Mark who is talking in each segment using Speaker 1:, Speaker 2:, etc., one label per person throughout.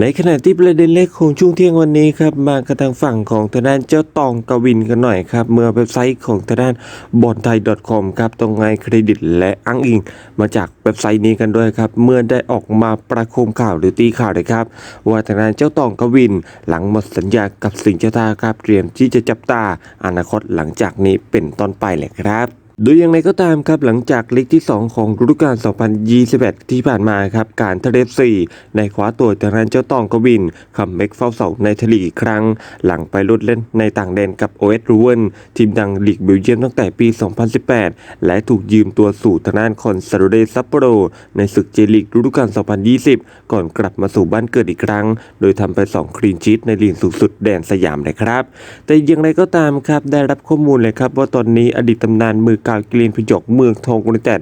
Speaker 1: ในขณะที่ประเด็นเล็กของช่วงเที่ยงวันนี้ครับมากระทางฝั่งของทางด้านเจ้าตองกวินกันหน่อยครับ เมื่อเว็บไซต์ของทางด้านบอลไทย .com ครับตรงไงเครดิตและอ้างอิง มาจากเว็บไซต์นี้กันด้วยครับ เมื่อได้ออกมาประโคมข่าวหรือตีข่าวเลยครับ ว่าทางด้านเจ้าตองกวิน หลังหมดสัญญากับสิงห์เจ้าทาครับเตรียมที่จะจับตาอนาคตหลังจากนี้เป็นต้นไปเลยครับ โดยอย่างไรก็ตามครับหลังจากลีกที่ 2 ของฤดูกาล 2021 ที่ผ่านมาครับการทะเลซีในคว้าตัวจากนั้นเจ้าตองกวินคัมแบ็กเฝ้าเสาในทลีกอีกครั้ง หลังไปลดเล่นในต่างแดนกับโอเอสรูเวนทีมดังลีกเบลเยียมตั้งแต่ปี 2018 และถูกยืมตัวสู่ทางด้านคอนซาโดเรซัปโปโรในศึกเจลีกฤดูกาล 2020 ก่อนกลับมาสู่บ้านเกิดอีกครั้ง โดยทำไป 2 คลีนชีตในลีกสูงสุดแดนสยามเลยครับ แต่อย่างไรก็ตามครับได้รับข้อมูลเลยครับว่าตอนนี้อดีตตำนานมือกาวกรีนพยกเมืองทองยูไนเต็ด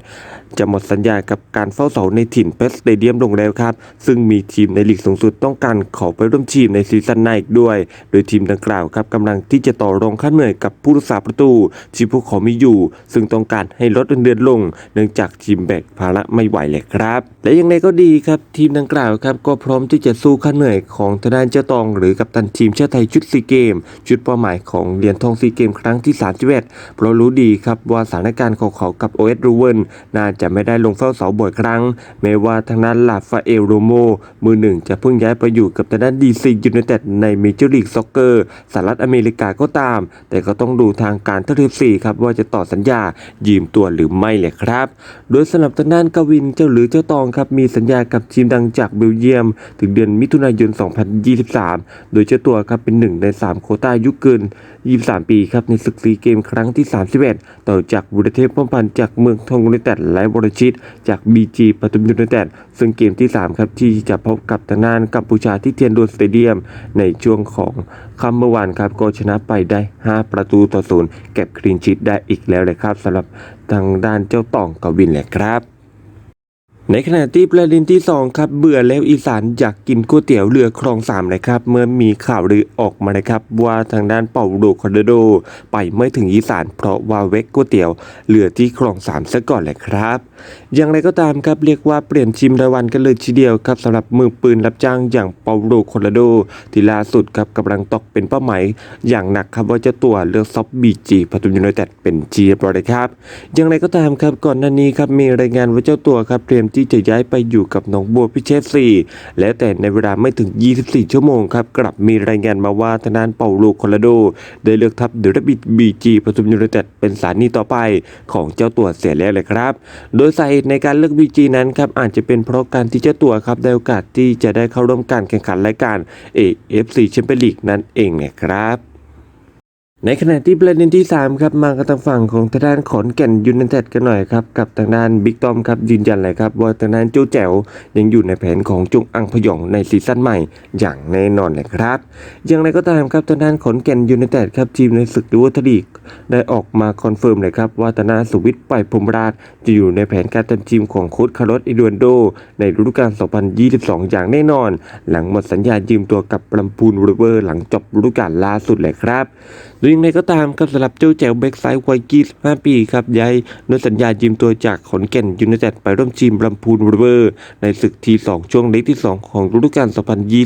Speaker 1: จะหมดสัญญากับการเฝ้าเสาในถิ่นเพสเตเดียมลงแล้วครับ ซึ่งมีทีมในลีกสูงสุดต้องการขอไปร่วมทีมในซีซั่นหน้าอีกด้วย โดยทีมดังกล่าวครับกำลังที่จะต่อรองค่าเหนื่อยกับผู้รักษาประตูที่พวกเขามีอยู่ ซึ่งต้องการให้ลดเงินเดือนลง เนื่องจากทีมแบกภาระไม่ไหวเลยครับ และอย่างไรก็ดีครับทีมดังกล่าวครับก็พร้อมที่จะสู้ค่าเหนื่อยของทางด้านเจ้าตอง หรือกับตันทีมชาติไทยชุดซีเกม ชุดเป้าหมายของเหรียญทองซีเกมครั้งที่ 31เพราะรู้ดีครับว่าสถานการณ์ของเขากับโอเอสรูเวนน่าจะไม่ได้ลงเฝ้าเสาบ่อยครั้ง แม้ว่าทางด้นลาฟาเอลโรโม มือหนึ่งจะเพิ่งย้ายไปอยู่กับทางด้านดีซียูไนเต็ดในเมเจอร์ลีกซ็อกเกอร์สหรัฐอเมริกาก็ตาม แต่ก็ต้องดูทางการททีสี่ครับว่าจะต่อสัญญายืมตัวหรือไม่เลยครับ โดยสำหรับทางด้านกวินเจ้าหรือเจ้าตองครับมีสัญญากับทีมดังจากเบลเยียม ถึงเดือนมิถุนายน 2023 โดยเจ้าตัวครับเป็นหนึ่งใน 3 โคต้ายุคเกิน 23 ปีครับในศึกซีเกมครั้งที่ 31 ต่อจากบุรเทพป้อมพันจากเมืองทองยูไนเต็ดและวรชิต จากบีจีปทุมยูไนเต็ดซึ่งเกมที่ 3 ครับ ที่จะพบกับทางด้านกัมพูชาที่เทียนโดนสเตเดียม ในช่วงของค่ำเมื่อวานครับก็ชนะไปได้ 5 ประตูต่อศูนย์เก็บคลีนชีตได้อีกแล้วเลยครับสำหรับทางด้านเจ้าตองกวินแหละครับ ในขณะที่ประเด็นที่ 2 ครับ เบื่อแล้วอีสานอยากกินก๋วยเตี๋ยวเรือคลองสามนะครับ เมื่อมีข่าวลือออกมานะครับว่าทางด้านเป่าโดคอนโดโด ไปไม่ถึงอีสาน เพราะว่าเวกก๋วยเตี๋ยวเรือที่คลองสามซะก่อนแหละครับ อย่างไรก็ตามครับเรียกว่าเปลี่ยนชิมรายวันกันเลยทีเดียวครับสำหรับมือปืนรับจ้างอย่างเปาโลคอนโดโด ที่ล่าสุดครับกำลังตกเป็นเป้าหมายอย่างหนักครับว่าเจ้าตัวเลือกซอฟบีจีปทุมยูไนเต็ดเป็นจีบเลยครับ อย่างไรก็ตามครับก่อนหน้านี้ครับมีรายงานว่าเจ้าตัวครับเตรียมที่จะย้ายไปอยู่กับหนองบัวพิเชษซีและแต่ในเวลาไม่ถึง 24 ชั่วโมงครับ กลับมีรายงานมาว่าทางด้านเปาโลคอนโดโด ได้เลือกทัพเดอะบิดบีจีปทุมยูไนเต็ดเป็นสถานีต่อไปของเจ้าตัวเสียแล้วเลยครับ โดยสาเหตุในการเลือกบีจีนั้นครับอาจจะเป็นเพราะการที่เจ้าตัวครับได้โอกาสที่จะได้เข้าร่วมการแข่งขันรายการ AFC แชมเปี้ยนลีกนั่นเองนะครับ ในขณะที่ประเด็นที่ 3 ครับมากับทางฝั่งของทางด้านขอนแก่นยูไนเต็ดกันหน่อยครับกับทางด้านบิ๊กตอมครับยืนยันเลยครับว่าทางด้านเจ้าแจ๋วยังอยู่ในแผนของจงอังพยองในซีซั่นใหม่อย่างแน่นอนเลยครับ อย่างไรก็ตามครับทางด้านขอนแก่นยูไนเต็ดครับทีมในศึกดูวัตลีกได้ออกมาคอนเฟิร์มเลยครับว่าทางด้านสุวิทย์ไปพรมราชจะอยู่ในแผนการเต็มทีมของโค้ชคาร์ลอสอิดวนโด ในฤดูกาล 2022 อย่างแน่นอน หลังหมดสัญญายืมตัวกับลำพูนริเวอร์หลังจบฤดูกาลล่าสุดเลยครับโดยอย่างไรก็ตามครับสำหรับเจ้าแจ๋วแบ็กซ้ายวัย25ปีครับย้ายด้วยสัญญายืมตัวจากขอนแก่นยูไนเต็ดไปร่วมทีมลำพูนรเวอร์ ในศึกที2ช่วงเล็กที่ 2 ของฤดูกาล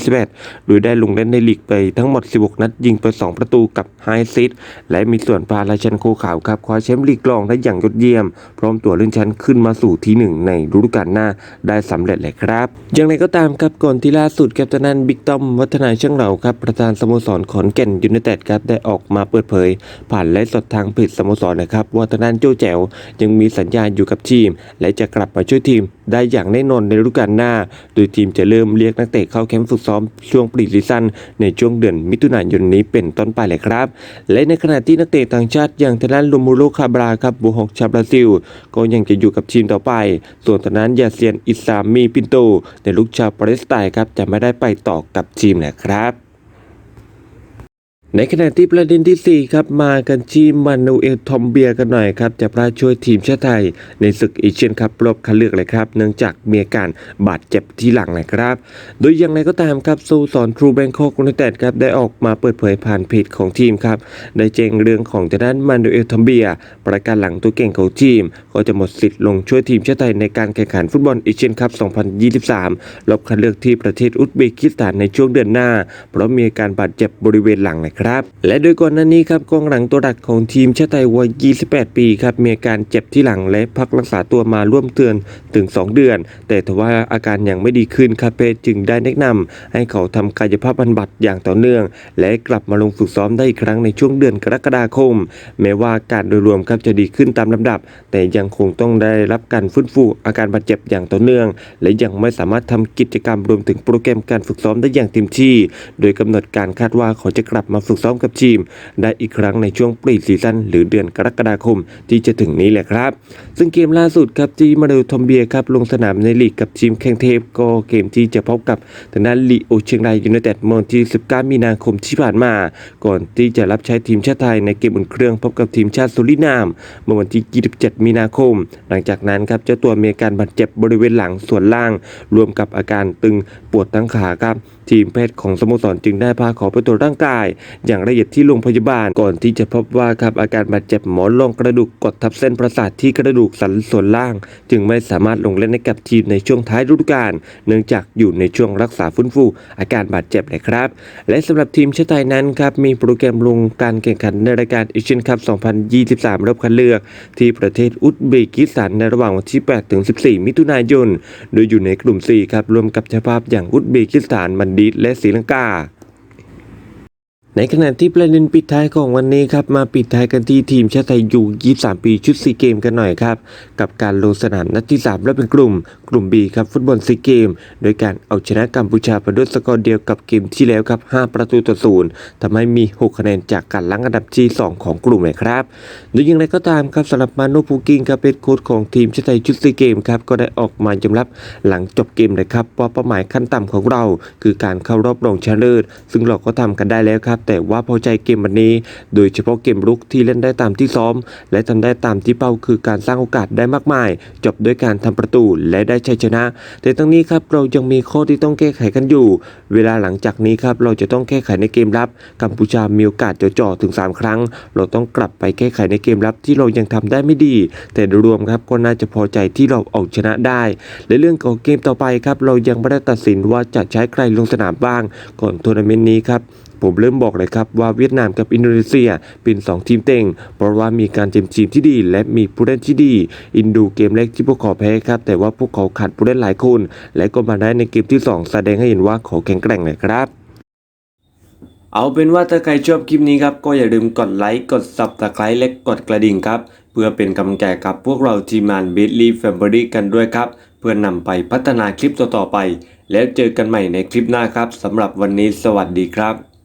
Speaker 1: 2021 โดยได้ลงเล่นในลีกไปทั้งหมด 16 นัดยิงไป 2 ประตูกับไฮซิตและมีส่วนพาราชันโคขาวครับคว้าแชมป์ลีกรองได้อย่างยอดเยี่ยม พร้อมตัวเลื่อนชั้นขึ้นมาสู่ที่ 1 ในฤดูกาลหน้าได้สำเร็จเลยครับ อย่างไรก็ตามครับก่อนที่ล่าสุดครับทางด้านบิ๊กตอมวัฒนาช่างเหล่าครับประธานสโมสรขอนแก่นยูไนเต็ดครับได้ออกมาเปิดเผย ผ่านไลฟ์สดทางเพจสโมสรนะครับว่าทางด้านโจ้แจ๋วยังมีสัญญาอยู่กับทีม และจะกลับมาช่วยทีมได้อย่างแน่นอนในฤดูกาลหน้า โดยทีมจะเริ่มเรียกนักเตะเข้าแคมป์ฝึกซ้อมช่วงปรีซีซั่นในช่วงเดือนมิถุนายนนี้เป็นต้นไปเลยครับ และในขณะที่นักเตะต่างชาติอย่างทางด้านลูมูโรคาบราครับบูฮอกชาวบราซิล ก็ยังจะอยู่กับทีมต่อไป ส่วนทางด้านยาเซียนอิซามีปินโตในลูกชาวปาเลสไตน์ครับจะไม่ได้ไปต่อกับทีมนะครับ ในขณะที่ประเด็นที่ 4 ครับมากันที่มานูเอลทอมเบียกันหน่อยครับจะพลาดช่วยทีมชาติไทย ในศึกเอเชียนคัพรอบคัดเลือกเลยครับ เนื่องจากมีอาการบาดเจ็บที่หลังนะครับ โดยอย่างไรก็ตามครับสโมสรทรูแบงคอกยูไนเต็ดครับได้ออกมาเปิดเผยผ่านเพจของทีมครับได้แจ้งเรื่องของทางด้านมานูเอลทอมเบีย ประการหลังตัวเก่งของทีม ก็จะหมดสิทธิ์ลงช่วยทีมชาติไทยในการแข่งขันฟุตบอลเอเชียนคัพ 2023 รอบคัดเลือกที่ประเทศอุซเบกิสถานในช่วงเดือนหน้า เพราะมีอาการบาดเจ็บบริเวณหลังนะครับ และโดยก่อนหน้านี้ครับกองหลังตัวหลักของทีมชาติไทยวัย 28 ปีครับมีอาการเจ็บที่หลังและพักรักษาตัวมาร่วมเตือนถึง 2 เดือน แต่ทว่าอาการยังไม่ดีขึ้นครับเพจจึงได้แนะนำให้เขาทำกายภาพบำบัดอย่างต่อเนื่อง และกลับมาลงฝึกซ้อมได้อีกครั้งในช่วงเดือนกรกฎาคม แม้ว่าอาการโดยรวมครับจะดีขึ้นตามลำดับ แต่ยังคงต้องได้รับการฟื้นฟูอาการบาดเจ็บอย่างต่อเนื่อง และยังไม่สามารถทำกิจกรรมรวมถึงโปรแกรมการฝึกซ้อมได้อย่างเต็มที่ โดยกำหนดการคาดว่าเขาจะกลับมาฝึกซ้อมกับทีม ได้อีกครั้งในช่วงปรีซีซั่นหรือเดือนกรกฎาคมที่จะถึงนี้แหละครับ ซึ่งเกมล่าสุดครับที่มาดูทอมเบียครับลงสนามในลีกกับทีมแข่งเทพก็เกมที่จะพบกับทางด้านลีโอเชียงรายยูไนเต็ดเมื่อวันที่ 19 มีนาคมที่ผ่านมา ก่อนที่จะรับใช้ทีมชาติไทยในเกมอุ่นเครื่องพบกับทีมชาติสุรินามเมื่อวันที่ 27 มีนาคม หลังจากนั้นครับเจ้าตัวมีอาการบาดเจ็บบริเวณหลังส่วนล่าง รวมกับอาการตึงปวดทั้งขาครับ ทีมแพทย์ของสโมสรจึงได้พาขาไปตรวจร่างกายอย่างละเอียดที่โรงพยาบาลก่อนที่จะพบว่าครับอาการบาดเจ็บหมอนรองกระดูกกดทับเส้นประสาทที่กระดูกสันส่วนล่าง จึงไม่สามารถลงเล่นให้กับทีมในช่วงท้ายฤดูกาลเนื่องจากอยู่ในช่วงรักษาฟื้นฟู อาการบาดเจ็บเลยครับ และสำหรับทีมชาติไทยนั้นครับมีโปรแกรมลงการแข่งขันในรายการเอเชียนคัพ 2023 รอบคัดเลือก ที่ประเทศอุซเบกิสถานในระหว่างวันที่ 8 ถึง 14 มิถุนายน โดยอยู่ในกลุ่ม 4 ครับรวมกับเจ้าภาพอย่างอุซเบกิสถานมันดีและศรีลังกา ในขณะที่ประเด็นปิดท้ายของวันนี้ครับมาปิดท้ายกันที่ทีมชาติไทยยู23 ปีชุดซีเกมกันหน่อยครับ กับการลงสนามนัดที่ 3 และเป็นกลุ่ม กลุ่ม B ครับฟุตบอลซีเกม โดยการเอาชนะกัมพูชาไปด้วยสกอร์เดียวกับเกมที่แล้วครับ 5 ประตูต่อศูนย์ทำให้มี 6 คะแนนจากการล้างอันดับที่ 2 ของกลุ่มเลยครับโดยอย่างไรก็ตามครับสำหรับมาโนพูกิงครับเป็นโค้ชของทีมชาติไทยชุดซีเกมครับก็ได้ออกมายอมรับหลังจบเกมเลยครับว่าเป้าหมายขั้นต่ำของเรา คือการเข้ารอบรองชนะเลิศซึ่งเราก็ทำกันได้แล้วครับแต่ว่าพอใจเกมวันนี้ โดยเฉพาะเกมรุกที่เล่นได้ตามที่ซ้อม และทำได้ตามที่เป้าคือการสร้างโอกาสได้มากมาย จบด้วยการทำประตูและได้ชัยชนะ แต่ทั้งนี้ครับเรายังมีข้อที่ต้องแก้ไขกันอยู่ เวลาหลังจากนี้ครับเราจะต้องแก้ไขในเกมรับ กัมพูชามีโอกาสจ่อๆถึง 3 ครั้ง เราต้องกลับไปแก้ไขในเกมรับที่เรายังทำได้ไม่ดี แต่โดยรวมครับก็น่าจะพอใจที่เราเอาชนะได้และเรื่องของเกมต่อไปครับเรายังไม่ได้ตัดสินว่าจะใช้ใครลงสนามบ้าง ก่อนทัวร์นาเมนต์นี้ครับผมเริ่มบอกเลยครับว่าเวียดนามกับอินโดนีเซียเป็น 2 ทีมเต็ง เพราะว่ามีการเตรียมทีมที่ดี และมีผู้เล่นที่ดี อินดูเกมแรกที่พวกเขาแพ้ครับ แต่ว่าพวกเขาขาดผู้เล่นหลายคน และก็มาได้ในเกมที่ 2 แสดงให้เห็นว่าเขาแข็งแกร่งเลยครับเอาเป็นว่าถ้าใครชอบคลิปนี้ครับ ก็อย่าลืมกดไลค์ กด subscribe และกดกระดิ่งครับ เพื่อเป็นกำลังใจกับพวกเราทีมงาน b i t l y Family กันด้วยครับ เพื่อนำไปพัฒนาคลิปต่อๆไป แล้วเจอกันใหม่ในคลิปหน้าครับสำหรับวันนี้สวัสดีครับ